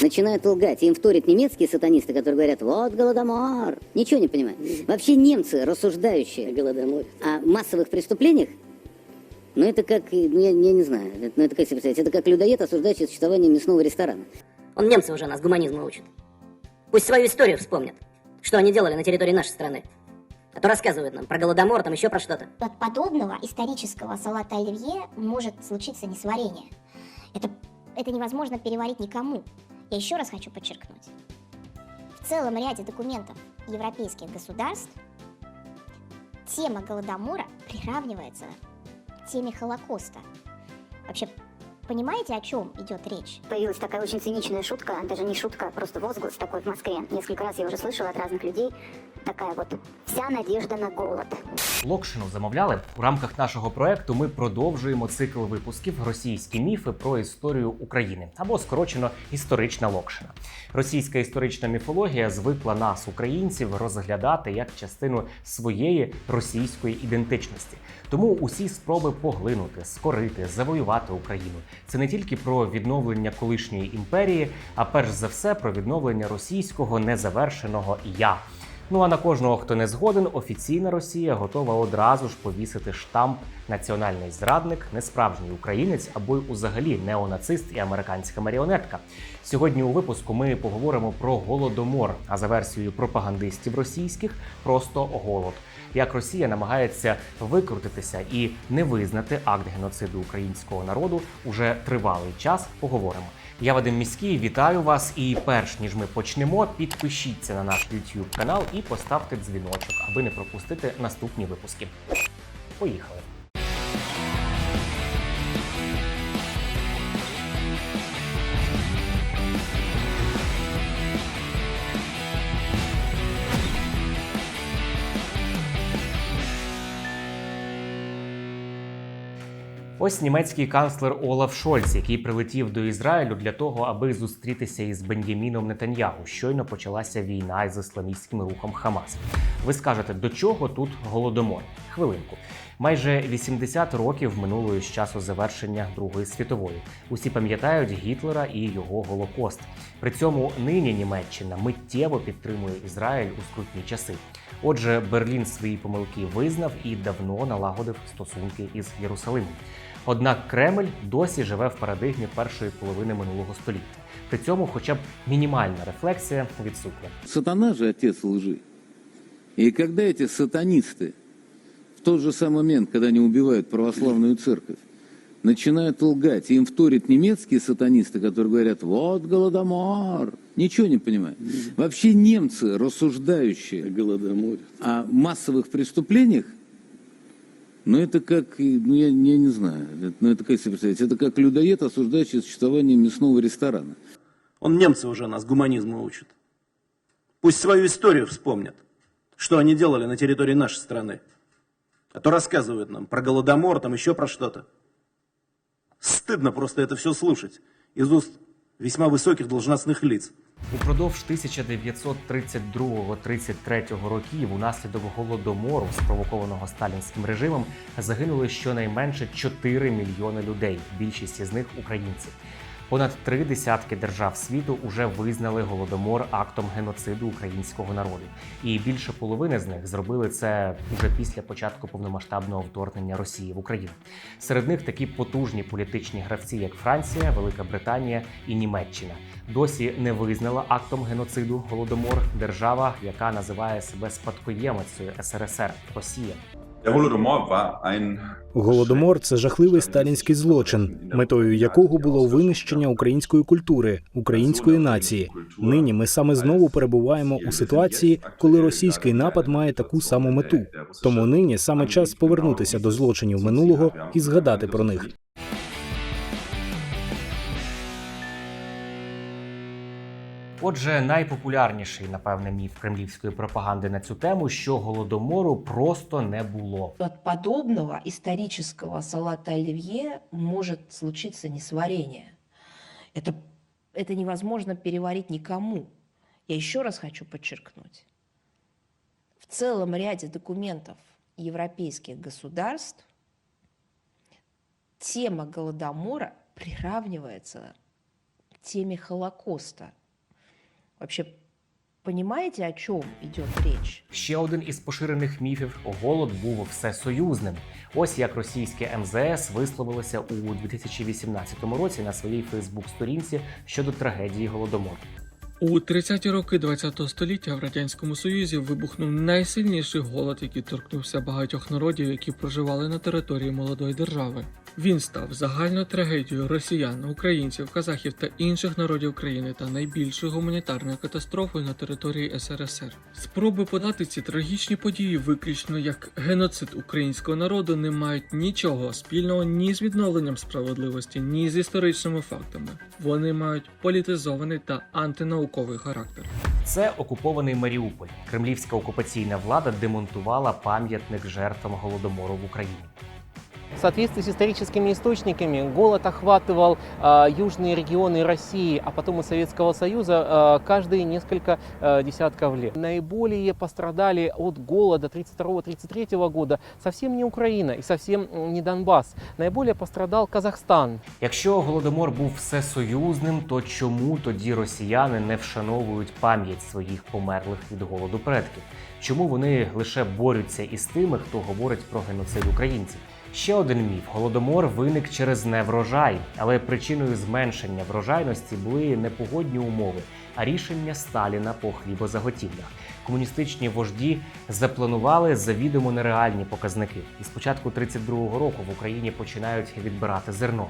начинают лгать. Им вторят немецкие сатанисты, которые говорят, вот Голодомор. Ничего не понимают. Вообще немцы, рассуждающие Голодомор. о массовых преступлениях, ну это как, ну, я, я не знаю, это, ну это как себе представить, это как людоед, осуждающий существование мясного ресторана. Он немцы уже нас гуманизму учат. Пусть свою историю вспомнят. Что они делали на территории нашей страны. А то рассказывают нам про Голодомор, там еще про что-то. От подобного исторического салата оливье может случиться несварение. Это, это невозможно переварить никому. Я еще раз хочу подчеркнуть. В целом ряде документов европейских государств тема Голодомора приравнивается к теме Холокоста. Вообще, понимаете, о чем идет речь? Появилась такая очень циничная шутка, даже не шутка, а просто возглас такой в Москве. Несколько раз я уже слышала от разных людей. Такая вот «Вся надежда на голод». Локшину замовляли у рамках нашого проекту. Ми продовжуємо цикл випусків російські міфи про історію України або скорочено історична Локшина. Російська історична міфологія звикла нас, українців, розглядати як частину своєї російської ідентичності. Тому усі спроби поглинути, скорити, завоювати Україну це не тільки про відновлення колишньої імперії, а перш за все про відновлення російського незавершеного я. Ну а на кожного, хто не згоден, офіційна Росія готова одразу ж повісити штамп національний зрадник, несправжній українець або й узагалі неонацист і американська маріонетка. Сьогодні у випуску ми поговоримо про голодомор, а за версією пропагандистів російських просто голод. Як Росія намагається викрутитися і не визнати акт геноциду українського народу уже тривалий час. Поговоримо. Я Вадим Міський, вітаю вас. І перш ніж ми почнемо, підпишіться на наш YouTube канал і поставте дзвіночок, аби не пропустити наступні випуски. Поїхали! Ось німецький канцлер Олаф Шольц, який прилетів до Ізраїлю для того, аби зустрітися із Бен'яміном Нетаньягу. Щойно почалася війна з ісламістським рухом Хамас. Ви скажете, до чого тут голодомор? Хвилинку. Майже 80 років минуло з часу завершення Другої світової. Усі пам'ятають Гітлера і його голокост. При цьому нині Німеччина миттєво підтримує Ізраїль у скрутні часи. Отже, Берлін свої помилки визнав і давно налагодив стосунки із Єрусалимом. Однак Кремль досі живе в парадигмі першої половини минулого століття. При цьому, хоча б мінімальна рефлексія відсутня. Сатана же отец лжи. И когда эти сатанисты в тот же самый момент, когда они убивают православную церковь, начинают лгать, и им вторят немецкие сатанисты, которые говорят, вот Голодомор, ничего не понимают. Вообще немцы, рассуждающие Голодомор. о массовых преступлениях, ну это как, ну я, я не знаю, это- ну это как себе представить, это как людоед, осуждающий существование мясного ресторана. Он немцы уже нас гуманизму учат. Пусть свою историю вспомнят. Что они делали на территории нашей страны. А то рассказывают нам про Голодомор, там еще про что-то. Стыдно просто это все слушать. Из уст весьма высоких должностных лиц. Упродовж 1932-33 років унаслідок голодомору, спровокованого сталінським режимом, загинули щонайменше 4 мільйони людей. Більшість із них українці. Понад три десятки держав світу уже визнали голодомор актом геноциду українського народу, і більше половини з них зробили це уже після початку повномасштабного вторгнення Росії в Україну. Серед них такі потужні політичні гравці, як Франція, Велика Британія і Німеччина, досі не визнала актом геноциду голодомор держава, яка називає себе спадкоємицею СРСР Росія. Голодомор це жахливий сталінський злочин, метою якого було винищення української культури, української нації. Нині ми саме знову перебуваємо у ситуації, коли російський напад має таку саму мету. Тому нині саме час повернутися до злочинів минулого і згадати про них. Отже, найпопулярніший, напевне, міф кремлівської пропаганди на цю тему, що голодомору просто не було. От подобного исторического салата оливье может случиться несварение. Это, это невозможно переварить никому. Я еще раз хочу подчеркнуть. В целом ряде документов европейских государств тема Голодомора приравнивается к теме Холокоста. Вообще, понимаете, о чем идет речь? Ще один із поширених міфів голод був всесоюзним. Ось як російське МЗС висловилося у 2018 році на своїй Фейсбук-сторінці щодо трагедії голодомору. У 30-ті роки ХХ століття в радянському союзі вибухнув найсильніший голод, який торкнувся багатьох народів, які проживали на території молодої держави. Він став загальною трагедією росіян, українців, казахів та інших народів країни та найбільшою гуманітарною катастрофою на території СРСР. Спроби подати ці трагічні події виключно як геноцид українського народу не мають нічого спільного ні з відновленням справедливості, ні з історичними фактами. Вони мають політизований та антинауковий характер. Це окупований Маріуполь. Кремлівська окупаційна влада демонтувала пам'ятник жертвам голодомору в Україні. В соответствии с историческими источниками, голод охватывал а, южные регионы России, а потом и Советского Союза а, каждые несколько а, десятков лет. Наиболее пострадали от голода 1932-1933 года совсем не Украина и совсем м, не Донбасс. Наиболее пострадал Казахстан. Якщо голодомор був всесоюзним, то чому тоді росіяни не вшановують пам'ять своїх померлих від голоду предків? Чому вони лише борються із тими, хто говорить про геноцид українців? Ще один міф: голодомор виник через неврожай, але причиною зменшення врожайності були не погодні умови, а рішення Сталіна по хлібозаготівлях. Комуністичні вожді запланували завідомо нереальні показники. І з початку 32-го року в Україні починають відбирати зерно.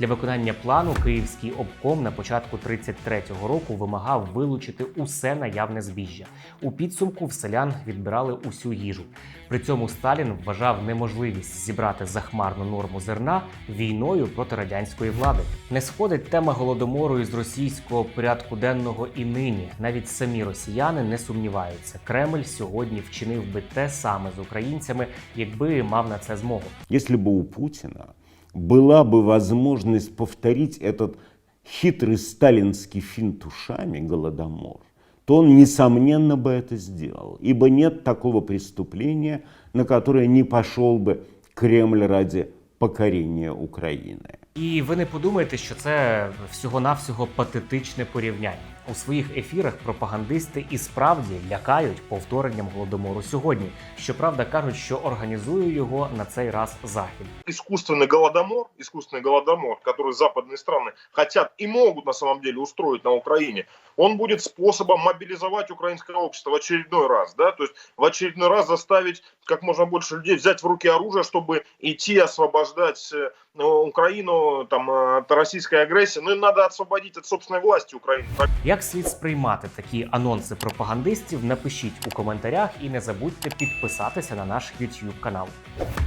Для виконання плану Київський обком на початку 33-го року вимагав вилучити усе наявне збіжжя. У підсумку в селян відбирали усю їжу. При цьому Сталін вважав неможливість зібрати захмарну норму зерна війною проти радянської влади. Не сходить тема голодомору із російського порядку денного і нині. Навіть самі росіяни не сумніваються. Кремль сьогодні вчинив би те саме з українцями, якби мав на це змогу. Если бы у Путина была бы возможность повторить этот хитрый сталинский финт ушами Голодомор, то он, несомненно, бы это сделал. Ибо нет такого преступления, на которое не пошел бы Кремль ради покорения Украины. І ви не подумайте, що це всього-навсього патетичне порівняння. У своїх ефірах пропагандисти і справді лякають повторенням голодомору сьогодні. Щоправда, кажуть, що організує його на цей раз захід. искусственный голодомор, искусственный голодомор, который западные страны хотят и могут на самом деле устроить на Украине, он будет способом мобилизовать украинское общество в очередной раз, да, то есть в очередной раз заставить как можно больше людей взять в руки оружие, чтобы идти освобождать э, Украину там, э, от российской агрессии. Ну, им надо освободить от собственной власти Украину. Як слід сприймати такі анонси пропагандистів? Напишіть у коментарях і не забудьте підписатися на наш YouTube канал.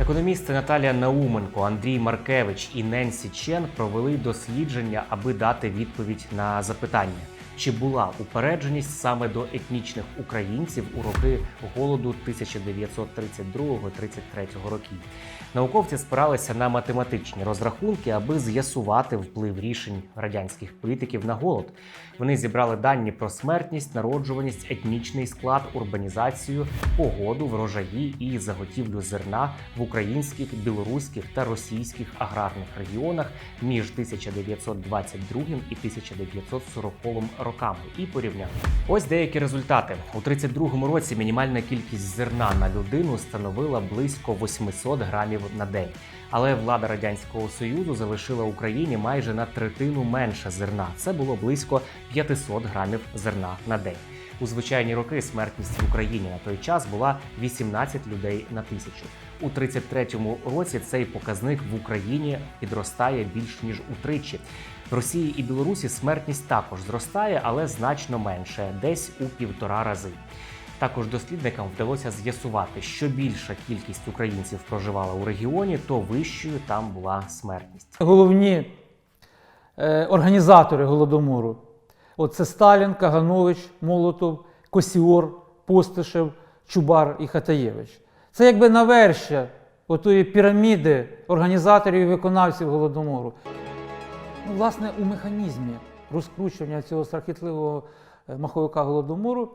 Економісти Наталія Науменко, Андрій Маркевич і Ненсі Чен провели дослідження, аби дати відповідь на запитання. Чи була упередженість саме до етнічних українців у роки голоду 1932-33 років? Науковці спиралися на математичні розрахунки, аби з'ясувати вплив рішень радянських політиків на голод. Вони зібрали дані про смертність, народжуваність, етнічний склад, урбанізацію, погоду, врожаї і заготівлю зерна в українських, білоруських та російських аграрних регіонах між 1922 і 1940 роками і порівняли. Ось деякі результати. У 32 році мінімальна кількість зерна на людину становила близько 800 грамів на день. Але влада радянського союзу залишила Україні майже на третину менше зерна. Це було близько 500 грамів зерна на день. У звичайні роки смертність в Україні на той час була 18 людей на тисячу. У 33-му році цей показник в Україні підростає більш ніж утричі. В Росії і Білорусі смертність також зростає, але значно менше, десь у півтора рази. Також дослідникам вдалося з'ясувати, що більша кількість українців проживала у регіоні, то вищою там була смертність. Головні е, організатори голодомору от це Сталін, Каганович, Молотов, Косіор, Постишев, Чубар і Хатаєвич. Це якби навершя отої піраміди організаторів і виконавців голодомору. Ну, власне, у механізмі розкручування цього страхітливого е, маховика голодомору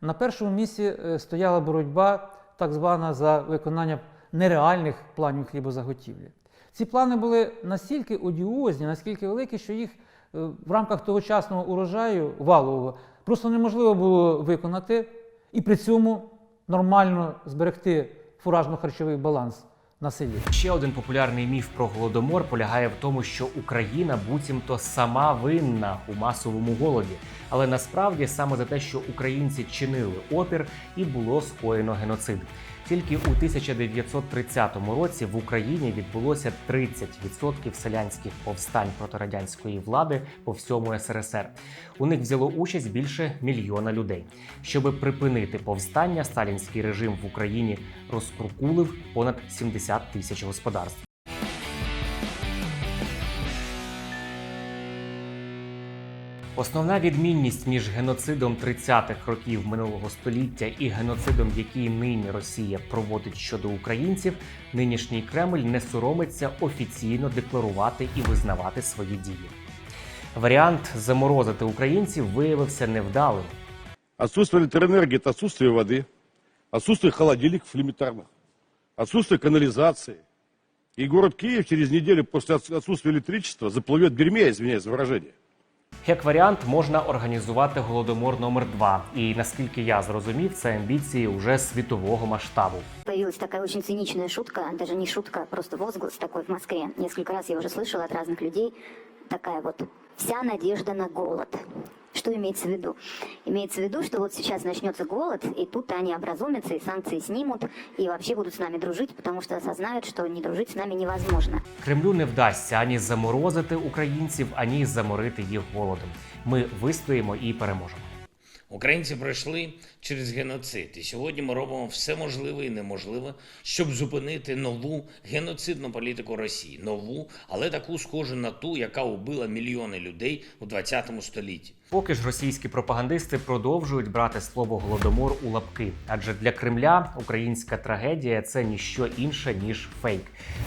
на першому місці е, стояла боротьба, так звана за виконання нереальних планів хлібозаготівлі. Ці плани були настільки одіозні, наскільки великі, що їх в рамках тогочасного урожаю валового просто неможливо було виконати і при цьому нормально зберегти фуражно-харчовий баланс на селі. Ще один популярний міф про голодомор полягає в тому, що Україна буцімто сама винна у масовому голоді. Але насправді саме за те, що українці чинили опір, і було скоєно геноцид. Тільки у 1930 році в Україні відбулося 30% селянських повстань проти радянської влади по всьому СРСР. У них взяло участь більше мільйона людей. Щоби припинити повстання, сталінський режим в Україні розкрукулив понад 70 тисяч господарств. Основна відмінність між геноцидом 30-х років минулого століття і геноцидом, який нині Росія проводить щодо українців, нинішній Кремль не соромиться офіційно декларувати і визнавати свої дії. Варіант заморозити українців виявився невдалим. Отсутствие электроэнергии – это отсутствие воды, отсутствие холодильников элементарных, отсутствие канализации. И город Киев через неделю после отс- отсутствия электричества заплывет в дерьме, извиняюсь за выражение. Як варіант, можна організувати голодомор номер 2 І наскільки я зрозумів, це амбіції уже світового масштабу. Появилась така дуже цинічна шутка, навіть не шутка, просто возглас такой в Москве. Несколько раз я вже слышала від різних людей. Така вот «вся надежда на голод». Что имеется в виду? Имеется в виду, что вот сейчас начнется голод, и тут они образумятся, и санкции снимут, и вообще будут с нами дружить, потому что осознают, что не дружить с нами невозможно. Кремлю не вдасться ані заморозити українців, ані заморити їх голодом. Ми вистоїмо і переможемо. Українці пройшли через геноцид, і сьогодні ми робимо все можливе і неможливе, щоб зупинити нову геноцидну політику Росії, нову, але таку схожу на ту, яка убила мільйони людей у 20 столітті. Поки ж російські пропагандисти продовжують брати слово голодомор у лапки, адже для Кремля українська трагедія це ніщо інше ніж фейк.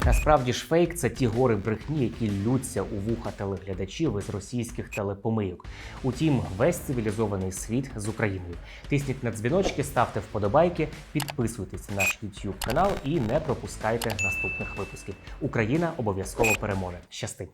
Насправді ж фейк це ті гори брехні, які ллються у вуха телеглядачів із російських телепомийок. Утім, весь цивілізований світ з Україною. Тисніть на дзвіночки, ставте вподобайки, підписуйтесь на наш YouTube канал і не пропускайте наступних випусків. Україна обов'язково переможе. Щасти!